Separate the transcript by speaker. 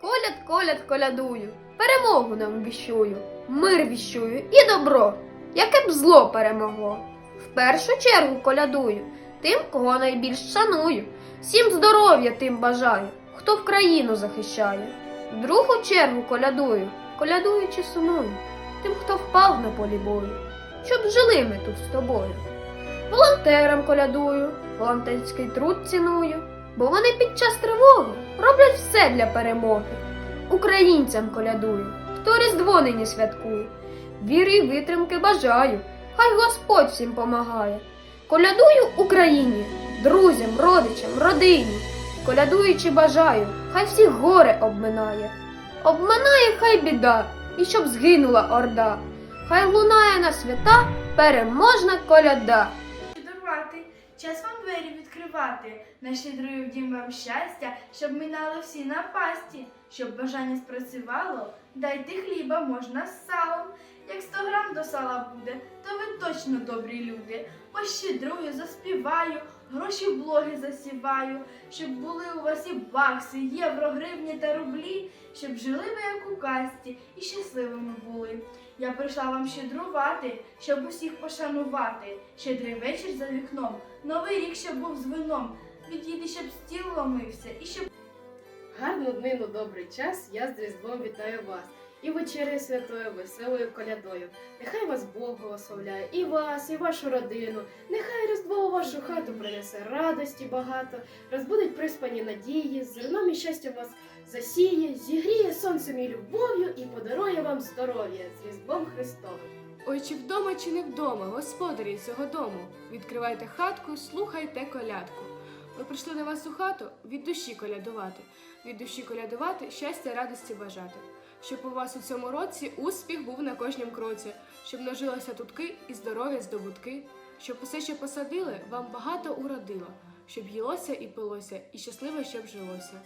Speaker 1: Коляд, коляд, колядую, перемогу нам віщую, мир віщую і добро, яке б зло перемогло. В першу чергу колядую. Тим, кого найбільш шаную, всім здоров'я тим бажаю, хто в країну захищає. В другу чергу колядую, колядуючи сумую, тим, хто впав на полі бою, щоб жили ми тут з тобою. Волонтерам колядую, волонтерський труд ціную, бо вони під час тривоги роблять все для перемоги. Українцям колядую, хто Різдво нині святкує. Віри й витримки бажаю, хай Господь всім помагає. Колядую Україні, друзям, родичам, родині. Колядуючи бажаю, хай всіх горе обминає. Обминає хай біда, і щоб згинула орда. Хай лунає на свята переможна коляда.
Speaker 2: Час вам двері відкривати, наші в дім вам щастя, щоб минали всі напасті, щоб бажання спрацювало, дайте хліба можна з салом. Як сто грам до сала буде, то ви точно добрі люди. Пощедрую, заспіваю, гроші в блоги засіваю, щоб були у вас і бакси, євро, гривні та рублі, щоб жили ви як у касті і щасливими були. Я прийшла вам щедрувати, щоб усіх пошанувати. Щедрий вечір за вікном, новий рік, щоб був з вином. Відійди, щоб стіл ломився, і щоб
Speaker 3: Гарну днину, добрий час, я з Різдвом вітаю вас. І вечерею святою, веселою колядою. Нехай вас Бог благословляє, і вас, і вашу родину. Нехай Різдво у вашу хату принесе радості багато, розбудить приспані надії, зерном і щастям вас засіє, зігріє сонцем і любов'ю і подарує вам здоров'я з Різдвом Христовим.
Speaker 4: Ой, чи вдома, чи не вдома, господарі цього дому. Відкривайте хатку, слухайте колядку. Ми прийшли до вас у хату від душі колядувати, від душі колядувати, щастя, радості бажати. Щоб у вас у цьому році успіх був на кожнім кроці, щоб нажилися тутки і здоров'я здобутки, щоб усе, що посадили, вам багато уродило, щоб їлося і пилося, і щасливо, щоб жилося.